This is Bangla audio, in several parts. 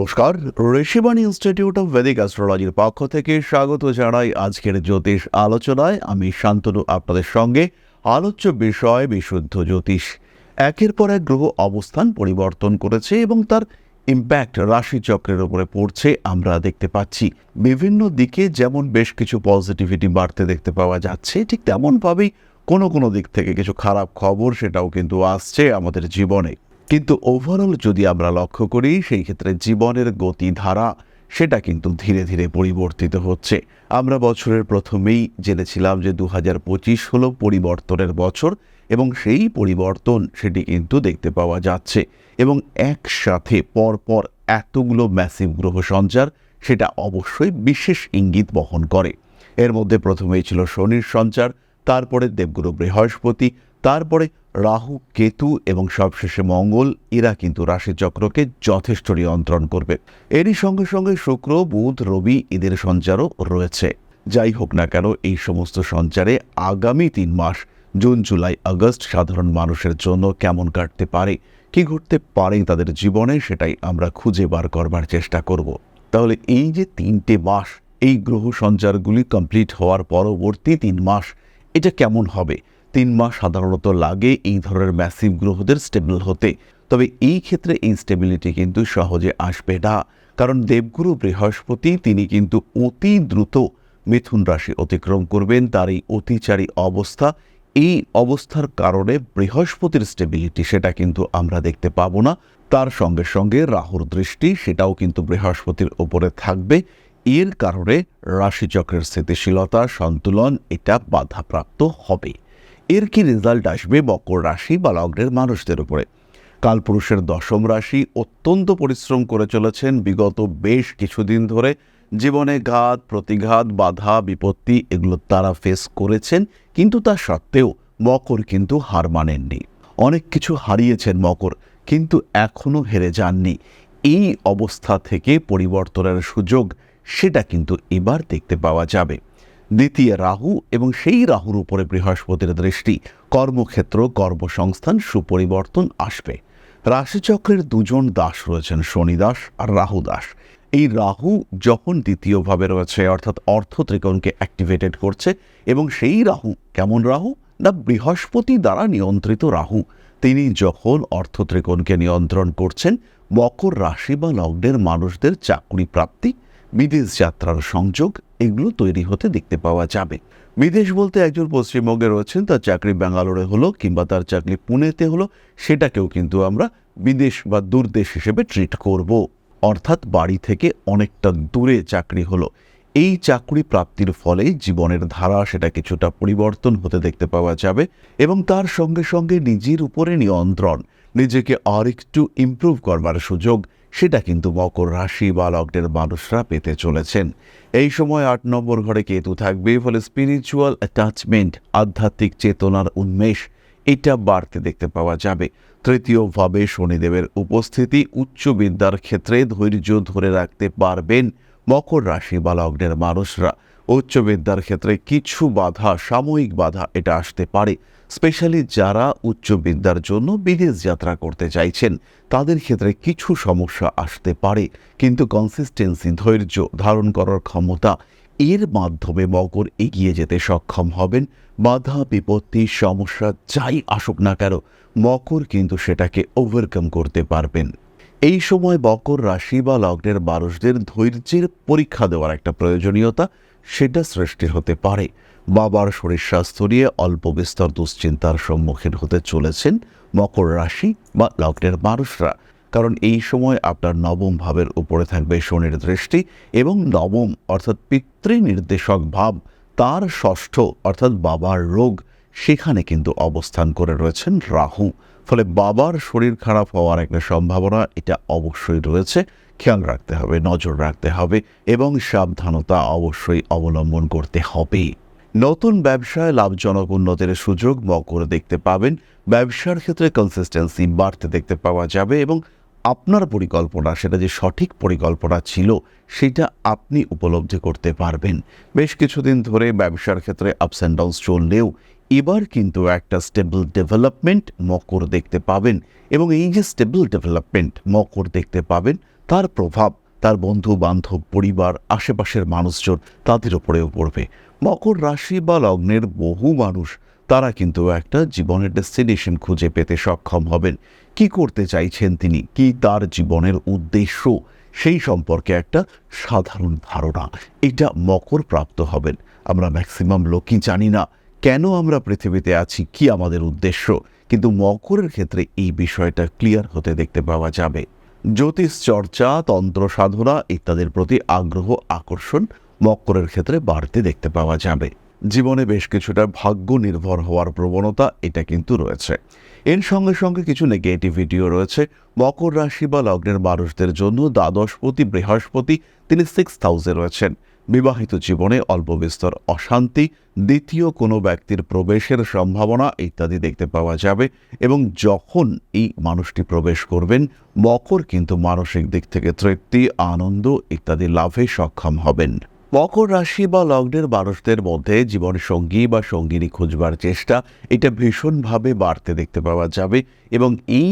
নমস্কার। ঋষিবাণী ইনস্টিটিউট অফ ভেদিক অ্যাস্ট্রোলজির পক্ষ থেকে স্বাগত জানাই আজকের জ্যোতিষ আলোচনায়। আমি শান্তনু, আপনাদের সঙ্গে আলোচ্য বিষয় বিশুদ্ধ জ্যোতিষ। একের পর এক গ্রহ অবস্থান পরিবর্তন করেছে এবং তার ইম্প্যাক্ট রাশিচক্রের উপরে পড়ছে, আমরা দেখতে পাচ্ছি। বিভিন্ন দিকে যেমন বেশ কিছু পজিটিভিটি বাড়তে দেখতে পাওয়া যাচ্ছে, ঠিক তেমনভাবেই কোনো কোনো দিক থেকে কিছু খারাপ খবর সেটাও কিন্তু আসছে আমাদের জীবনে। কিন্তু ওভারঅল যদি আমরা লক্ষ্য করি, সেই ক্ষেত্রে জীবনের গতিধারা সেটা কিন্তু ধীরে ধীরে পরিবর্তিত হচ্ছে। আমরা বছরের প্রথমেই জেনেছিলাম যে দু হাজার পঁচিশ হলো পরিবর্তনের বছর এবং সেই পরিবর্তন সেটি কিন্তু দেখতে পাওয়া যাচ্ছে এবং একসাথে পরপর এতগুলো ম্যাসিভ গ্রহ সঞ্চার সেটা অবশ্যই বিশেষ ইঙ্গিত বহন করে। এর মধ্যে প্রথমেই ছিল শনির সঞ্চার, তারপরে দেবগুরু বৃহস্পতি তারপরে রাহু, কেতু এবং সবশেষে মঙ্গল, এরা কিন্তু রাশিচক্রকে যথেষ্ট নিয়ন্ত্রণ করবে। এরই সঙ্গে সঙ্গে শুক্র, বুধ, রবি এদের সঞ্চারও রয়েছে। যাই হোক না কেন, এই সমস্ত সঞ্চারে আগামী তিন মাস, জুন, জুলাই, আগস্ট সাধারণ মানুষের জন্য কেমন কাটতে পারে, কি ঘটতে পারে তাদের জীবনে সেটাই আমরা খুঁজে বার করবার চেষ্টা করব। তাহলে এই যে তিনটে মাস, এই গ্রহ সঞ্চারগুলি কমপ্লিট হওয়ার পরবর্তী তিন মাস, এটা কেমন হবে? তিন মাস সাধারণত লাগে এই ধরনের ম্যাসিভ গ্রহদের স্টেবল হতে। তবে এই ক্ষেত্রে এই স্টেবিলিটি কিন্তু সহজে আসবে না। কারণ দেবগুরু বৃহস্পতি, তিনি কিন্তু অতি দ্রুত মিথুন রাশি অতিক্রম করবেন। তার এই অতিচারী অবস্থা, এই অবস্থার কারণে বৃহস্পতির স্টেবিলিটি সেটা কিন্তু আমরা দেখতে পাবো না। তার সঙ্গে সঙ্গে রাহুর দৃষ্টি, সেটাও কিন্তু বৃহস্পতির ওপরে থাকবে। এর কারণে রাশিচক্রের স্থিতিশীলতা, সন্তুলন, এটা বাধাপ্রাপ্ত হবে। এর কি রেজাল্ট আসবে মকর রাশি বা লগ্নের মানুষদের উপরে? কালপুরুষের দশম রাশি অত্যন্ত পরিশ্রম করে চলেছেন বিগত বেশ কিছুদিন ধরে। জীবনে ঘাত, প্রতিঘাত, বাধা, বিপত্তি এগুলো তারা ফেস করেছেন, কিন্তু তা সত্ত্বেও মকর কিন্তু হার মানেননি। অনেক কিছু হারিয়েছেন মকর, কিন্তু এখনও হেরে যাননি। এই অবস্থা থেকে পরিবর্তনের সুযোগ, সেটা কিন্তু এবার দেখতে পাওয়া যাবে। দ্বিতীয় রাহু এবং সেই রাহুর উপরে বৃহস্পতির দৃষ্টি। কর্মক্ষেত্র, কর্মসংস্থান, সুপরিবর্তন আসবে। রাশিচক্রের দুজন দাস রয়েছেন, শনি দাস আর রাহু দাস। এই রাহু যখন দ্বিতীয়ভাবে রয়েছে, অর্থাৎ অর্থ ত্রিকোণকে অ্যাক্টিভেটেড করছে, এবং সেই রাহু কেমন রাহু? না, বৃহস্পতি দ্বারা নিয়ন্ত্রিত রাহু। তিনি যখন অর্থ ত্রিকোণকে নিয়ন্ত্রণ করছেন, মকর রাশি বা লগ্নের মানুষদের চাকরি প্রাপ্তি বিদেশ যাত্রার সংযোগ এগুলো তৈরি হতে দেখতে পাওয়া যাবে। বিদেশ বলতে একজন পশ্চিমবঙ্গে রয়েছেন, তার চাকরি ব্যাঙ্গালোরে হলো কিংবা তার চাকরি পুনেতে হলো, সেটাকেও কিন্তু আমরা বিদেশ বা দূরদেশ হিসেবে ট্রিট করব। অর্থাৎ বাড়ি থেকে অনেকটা দূরে চাকরি হলো। এই চাকরি প্রাপ্তির ফলে জীবনের ধারা সেটা কিছুটা পরিবর্তন হতে দেখতে পাওয়া যাবে এবং তার সঙ্গে সঙ্গে নিজের উপরে নিয়ন্ত্রণ, নিজেকে আর একটু ইমপ্রুভ করবার সুযোগ সেটা কিন্তু মকর রাশি বা লগ্নের মানুষরা পেতে চলেছেন। এই সময় আট নম্বর ঘরে কেতু থাকবে, ফলে স্পিরিচুয়াল অ্যাটাচমেন্ট আধ্যাত্মিক চেতনার উন্মেষ, এটা বাড়তে দেখতে পাওয়া যাবে। তৃতীয়ভাবে শনিদেবের উপস্থিতি উচ্চ বিদ্যার ক্ষেত্রে ধৈর্য ধরে রাখতে পারবেন মকর রাশি বা লগ্নের মানুষরা। উচ্চ বিদ্যার ক্ষেত্রে কিছু বাধা, সাময়িক বাধা এটা আসতে পারে। স্পেশালি যারা উচ্চ বিদ্যার জন্য বিদেশ যাত্রা করতে চাইছেন, তাদের ক্ষেত্রে কিছু সমস্যা আসতে পারে। কিন্তু কনসিস্টেন্সি ধৈর্য ধারণ করার ক্ষমতা, এর মাধ্যমে মকর এগিয়ে যেতে সক্ষম হবেন। বাধা, বিপত্তি, সমস্যা যাই আসুক না কেন, মকর কিন্তু সেটাকে ওভারকাম করতে পারবেন। এই সময় মকর রাশি বা লগ্নের মানুষদের ধৈর্যের পরীক্ষা দেওয়ার একটা প্রয়োজনীয়তা, সেটা সৃষ্টি হতে পারে। বাবার শরীর স্বাস্থ্য নিয়ে অল্প বিস্তর দুশ্চিন্তার সম্মুখীন হতে চলেছেন মকর রাশি বা লগ্নের মানুষরা। কারণ এই সময় আপনার নবম ভাবের উপরে থাকবে শনির দৃষ্টি এবং নবম অর্থাৎ পিতৃ নির্দেশক ভাব তার ষষ্ঠ অর্থাৎ বাবার রোগ সেখানে কিন্তু অবস্থান করে রয়েছেন রাহু। ফলে বাবার শরীর খারাপ হওয়ার একটা সম্ভাবনা এটা অবশ্যই রয়েছে। খেয়াল রাখতে হবে, নজর রাখতে হবে এবং সাবধানতা অবশ্যই অবলম্বন করতে হবে। নতুন ব্যবসায় লাভজনক উন্নতির সুযোগ মকর দেখতে পাবেন। ব্যবসার ক্ষেত্রে কনসিস্টেন্সি বাড়তে দেখতে পাওয়া যাবে এবং আপনার পরিকল্পনা, সেটা যে সঠিক পরিকল্পনা ছিল, সেটা আপনি উপলব্ধি করতে পারবেন। বেশ কিছুদিন ধরে ব্যবসার ক্ষেত্রে আপস অ্যান্ড ডাউনস চললেও এবার কিন্তু একটা স্টেবল ডেভেলপমেন্ট মকর দেখতে পাবেন এবং এই যে স্টেবল ডেভেলপমেন্ট মকর দেখতে পাবেন, তার প্রভাব তার বন্ধু, বান্ধব, পরিবার, আশেপাশের মানুষজন তাদের ওপরেও পড়বে। মকর রাশি বা লগ্নের বহু মানুষ, তারা কিন্তু একটা জীবনের ডেস্টিনেশন খুঁজে পেতে সক্ষম হবেন। কি করতে চাইছেন তিনি? কি তার জীবনের উদ্দেশ্য? সেই সম্পর্কে একটা সাধারণ ধারণা। এটা মকর প্রাপ্ত হবেন। আমরা ম্যাক্সিমাম লোকই জানি না কেন আমরা পৃথিবীতে আছি, কি আমাদের উদ্দেশ্য। কিন্তু মকরের ক্ষেত্রে এই বিষয়টা ক্লিয়ার হতে দেখতে পাওয়া যাবে। জ্যোতিষ চর্চা, তন্ত্র সাধনা ইত্যাদির প্রতি আগ্রহ, আকর্ষণ মকরের ক্ষেত্রে বাড়তে দেখতে পাওয়া যাবে। জীবনে বেশ কিছুটা ভাগ্য নির্ভর হওয়ার প্রবণতা এটা কিন্তু রয়েছে। এর সঙ্গে সঙ্গে কিছু নেগেটিভিটিও রয়েছে। মকর রাশি বা লগ্নের মানুষদের জন্য দ্বাদশপতি বৃহস্পতি তিনি সিক্স হাউসে রয়েছেন। বিবাহিত জীবনে অল্প বিস্তর অশান্তি, দ্বিতীয় কোনো ব্যক্তির প্রবেশের সম্ভাবনা ইত্যাদি দেখতে পাওয়া যাবে এবং যখন এই মানুষটি প্রবেশ করবেন, মকর কিন্তু মানসিক দিক থেকে তৃপ্তি, আনন্দ ইত্যাদি লাভে সক্ষম হবেন। মকর রাশি বা লগ্নের মানুষদের মধ্যে জীবন সঙ্গী বা সঙ্গিনী খুঁজবার চেষ্টা, এটা ভীষণভাবে বাড়তে দেখতে পাওয়া যাবে এবং এই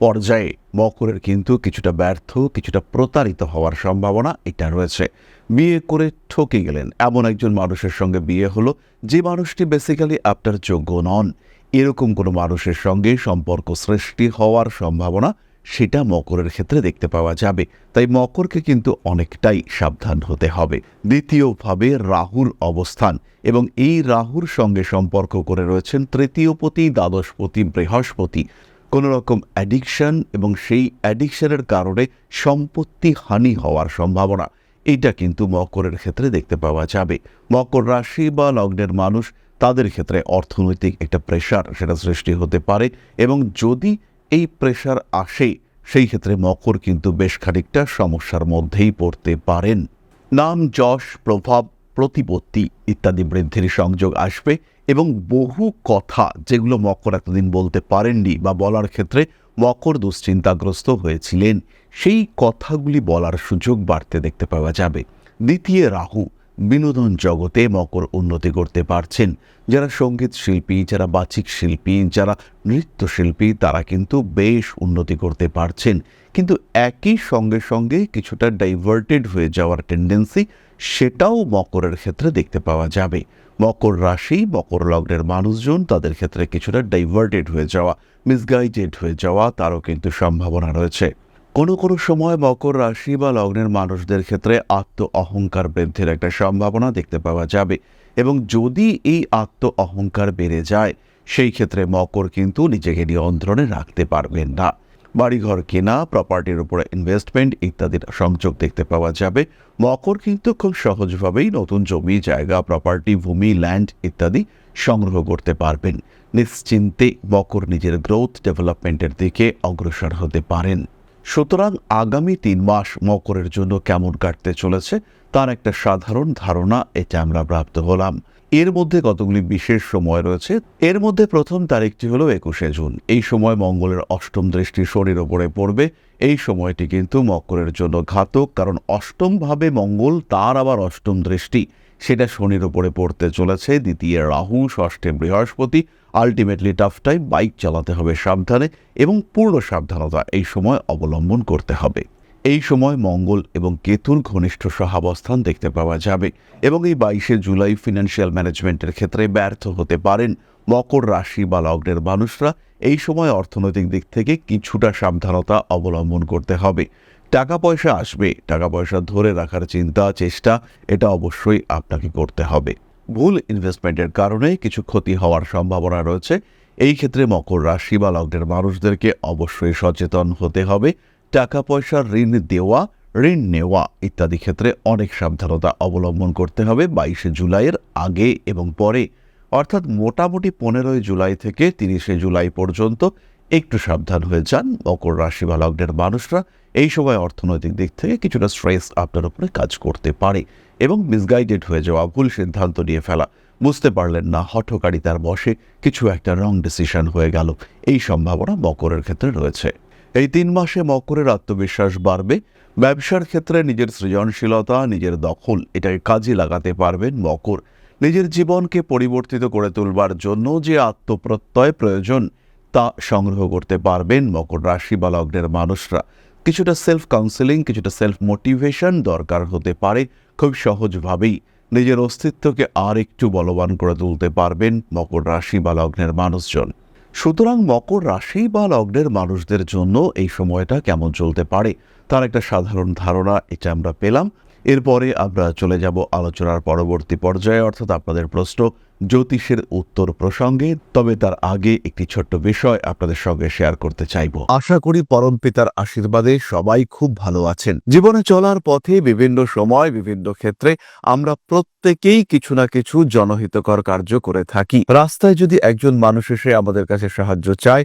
পর্যায়ে মকরের কিন্তু কিছুটা ব্যর্থ, কিছুটা প্রতারিত হওয়ার সম্ভাবনা এটা রয়েছে। বিয়ে করে ঠকে গেলেন। এমন একজন মানুষের সঙ্গে বিয়ে হলো যে মানুষটি বেসিক্যালি আপনার যোগ্য নন। এরকম কোনো মানুষের সঙ্গে সম্পর্ক সৃষ্টি হওয়ার সম্ভাবনা সেটা মকরের ক্ষেত্রে দেখতে পাওয়া যাবে। তাই মকরকে কিন্তু অনেকটাই সাবধান হতে হবে। দ্বিতীয়ভাবে রাহুর অবস্থান এবং এই রাহুর সঙ্গে সম্পর্ক করে রয়েছেন তৃতীয়পতি দ্বাদশপতি বৃহস্পতি। কোনো রকম অ্যাডিকশন এবং সেই অ্যাডিকশানের কারণে সম্পত্তি হানি হওয়ার সম্ভাবনা। এটা কিন্তু মকরের ক্ষেত্রে দেখতে পাওয়া যাবে। মকর রাশি বা লগ্নের মানুষ তাদের ক্ষেত্রে অর্থনৈতিক একটা প্রেশার সেটা সৃষ্টি হতে পারে এবং যদি এই প্রেশার আসে, সেই ক্ষেত্রে মকর কিন্তু বেশ খানিকটা সমস্যার মধ্যেই পড়তে পারেন। নাম, যশ, প্রভাব, প্রতিপত্তি ইত্যাদি বৃদ্ধির সংযোগ আসবে এবং বহু কথা যেগুলো মকর এতদিন বলতে পারেননি বা বলার ক্ষেত্রে মকর দুশ্চিন্তাগ্রস্ত হয়েছিলেন, সেই কথাগুলি বলার সুযোগ বাড়তে দেখতে পাওয়া যাবে। দ্বিতীয় রাহু, বিনোদন জগতে মকর উন্নতি করতে পারছেন। যারা সংগীত শিল্পী, যারা বাচিক শিল্পী, যারা নৃত্যশিল্পী তারা কিন্তু বেশ উন্নতি করতে পারছেন। কিন্তু একই সঙ্গে সঙ্গে কিছুটা ডাইভার্টেড হয়ে যাওয়ার টেন্ডেন্সি সেটাও মকরের ক্ষেত্রে দেখতে পাওয়া যাবে। মকর রাশি, মকর লগ্নের মানুষজন তাদের ক্ষেত্রে কিছুটা ডাইভার্টেড হয়ে যাওয়া মিসগাইডেড হয়ে যাওয়া, তারও কিন্তু সম্ভাবনা রয়েছে। কোনো কোনো সময় মকর রাশি বা লগ্নের মানুষদের ক্ষেত্রে আত্ম অহংকার বৃদ্ধির একটা সম্ভাবনা দেখতে পাওয়া যাবে এবং যদি এই আত্ম অহংকার বেড়ে যায়, সেই ক্ষেত্রে মকর কিন্তু নিজেকে নিয়ন্ত্রণে রাখতে পারবেন না। বাড়িঘর কেনা প্রপার্টির উপরে ইনভেস্টমেন্ট ইত্যাদির সংযোগ দেখতে পাওয়া যাবে। মকর কিন্তু খুব সহজভাবেই নতুন জমি, জায়গা প্রপার্টি ভূমি ল্যান্ড ইত্যাদি সংগ্রহ করতে পারবেন। নিশ্চিন্তে মকর নিজের গ্রোথ ডেভেলপমেন্টের দিকে অগ্রসর হতে পারেন। সুতরাং আগামী তিন মাস মকরের জন্য কেমন কাটতে চলেছে, তার একটা সাধারণ ধারণা, এটা আমরা প্রাপ্ত হলাম। এর মধ্যে কতগুলি বিশেষ সময় রয়েছে? এর মধ্যে প্রথম তারিখটি হলো একুশে জুন। এই সময় মঙ্গলের অষ্টম দৃষ্টি শনির ওপরে পড়বে। এই সময়টি কিন্তু মকরের জন্য ঘাতক, কারণ অষ্টমভাবে মঙ্গল, তার আবার অষ্টম দৃষ্টি। সেটা শনির ওপরে পড়তে চলেছে। দ্বিতীয় রাহু, ষষ্ঠে বৃহস্পতি আলটিমেটলি টাফ টাইম বাইক চালাতে হবে সাবধানে এবং পূর্ণ সাবধানতা এই সময় অবলম্বন করতে হবে। এই সময় মঙ্গল এবং কেতুর ঘনিষ্ঠ সহাবস্থান দেখতে পাওয়া যাবে এবং এই বাইশে জুলাই ফিনান্সিয়াল ম্যানেজমেন্টের ক্ষেত্রে ব্যর্থ হতে পারেন। মকর রাশি বা লগ্নের মানুষরা এই সময় অর্থনৈতিক দিক থেকে কিছুটা সাবধানতা অবলম্বন করতে হবে। টাকা পয়সা আসবে, টাকা পয়সা ধরে রাখার চিন্তা, চেষ্টা, এটা অবশ্যই আপনাকে করতে হবে। ভুল ইনভেস্টমেন্টের কারণে কিছু ক্ষতি হওয়ার সম্ভাবনা রয়েছে। এই ক্ষেত্রে মকর রাশি বা লগ্নের মানুষদেরকে অবশ্যই সচেতন হতে হবে। টাকা পয়সা ঋণ দেওয়া, ঋণ নেওয়া ইত্যাদি ক্ষেত্রে অনেক সাবধানতা অবলম্বন করতে হবে বাইশে জুলাইয়ের আগে এবং পরে। অর্থাৎ মোটামুটি পনেরোই জুলাই থেকে তিরিশে জুলাই পর্যন্ত একটু সাবধান হয়ে যান। মকর রাশি বা লগ্নের মানুষরা এই সময় অর্থনৈতিক দিক থেকে কিছুটা স্ট্রেস আপনার উপরে কাজ করতে পারে এবং মিসগাইডেড হয়ে যাওয়া, ভুল সিদ্ধান্ত নিয়ে ফেলা, বুঝতে পারলেন না, হঠকারিতার বসে কিছু একটা রং ডিসিশন হয়ে গেল। এই সম্ভাবনা মকরের ক্ষেত্রে রয়েছে। এই তিন মাসে মকরের আত্মবিশ্বাস বাড়বে। ব্যবসার ক্ষেত্রে নিজের সৃজনশীলতা, নিজের দখল, এটাকে কাজে লাগাতে পারবেন মকর। নিজের জীবনকে পরিবর্তিত করে তুলবার জন্য যে আত্মপ্রত্যয় প্রয়োজন, তা সংগ্রহ করতে পারবেন মকর রাশি বা লগ্নের মানুষরা। কিছুটা সেলফ কাউন্সেলিং কিছুটা সেলফ মোটিভেশন দরকার হতে পারে খুব সহজভাবেই। নিজের অস্তিত্বকে আর একটু বলবান করে তুলতে পারবেন মকর রাশি বা লগ্নের মানুষজন। সুতরাং মকর রাশি বা লগ্নের মানুষদের জন্য এই সময়টা কেমন চলতে পারে? তার একটা সাধারণ ধারণা এটা আমরা পেলাম। এরপরে আমরা চলে যাব আলোচনার পরবর্তী পর্যায়ে, অর্থাৎ আপনাদের প্রশ্ন জ্যোতিষের উত্তর প্রসঙ্গে, তবে তার আগে একটি ছোট্ট বিষয় আপনাদের সঙ্গে শেয়ার করতে চাইব। আশা করি পরম পিতার আশীর্বাদে সবাই খুব ভালো আছেন। জীবনে চলার পথে বিভিন্ন সময়, বিভিন্ন ক্ষেত্রে আমরা প্রত্যেকেই কিছু না কিছু জনহিতকর কার্য করে থাকি। রাস্তায় যদি একজন মানুষ এসে আমাদের কাছে সাহায্য চায়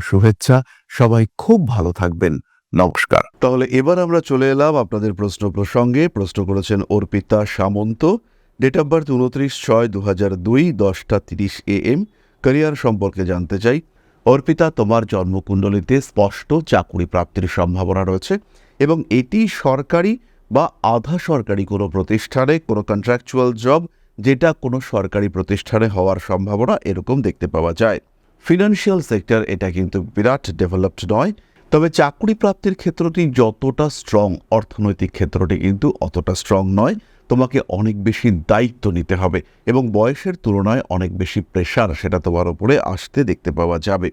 শুভেচ্ছা। সবাই খুব ভালো থাকবেন। নমস্কার। তাহলে এবার আমরা চলে এলাম আপনাদের প্রশ্ন প্রসঙ্গে। প্রশ্ন করেছেন Arpita Samanta. Date of birth উনত্রিশ ছয় দু হাজার দুই, দশটা তিরিশ এ এম ক্যারিয়ার সম্পর্কে জানতে চাই। অর্পিতা, তোমার জন্মকুণ্ডলিতে স্পষ্ট চাকুরি প্রাপ্তির সম্ভাবনা রয়েছে এবং এটি সরকারি বা আধা সরকারি কোনো প্রতিষ্ঠানে, কোনো কন্ট্রাকচুয়াল জব যেটা কোনো সরকারি প্রতিষ্ঠানে হওয়ার সম্ভাবনা এরকম দেখতে পাওয়া যায়। ফিনান্সিয়াল সেক্টর এটা কিন্তু বিরাট ডেভেলপড নয়, তবে চাকরি প্রাপ্তির ক্ষেত্রটি যতটা স্ট্রং অর্থনৈতিক ক্ষেত্রটি কিন্তু অতটা স্ট্রং নয়। তোমাকে অনেক বেশি দায়িত্ব নিতে হবে এবং বয়সের তুলনায় অনেক বেশি প্রেশার সেটা তোমার উপরে আসতে দেখতে পাওয়া যাবে।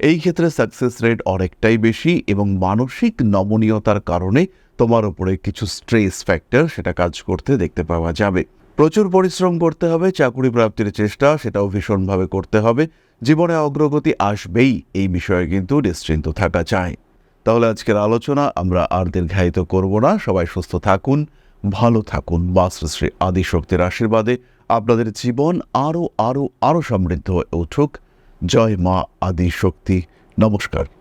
এই ক্ষেত্রে সাকসেস রেট অনেকটাই বেশি এবং মানসিক নমনীয়তার কারণে তোমার উপরে কিছু স্ট্রেস ফ্যাক্টর সেটা কাজ করতে দেখতে পাওয়া যাবে। প্রচুর পরিশ্রম করতে হবে, চাকরি প্রাপ্তির চেষ্টা সেটাও ভীষণভাবে করতে হবে। জীবনে অগ্রগতি আসবেই, এই বিষয়ে কিন্তু নিশ্চিন্ত থাকা চায় তাহলে আজকের আলোচনা আমরা আর দীর্ঘায়িত করব না। সবাই সুস্থ থাকুন, ভালো থাকুন। বাস্তুশ্রী আদিশক্তির আশীর্বাদে আপনাদের জীবন আরও আরও আরও সমৃদ্ধ হয়ে উঠুক। জয় মা আদিশক্তি। নমস্কার।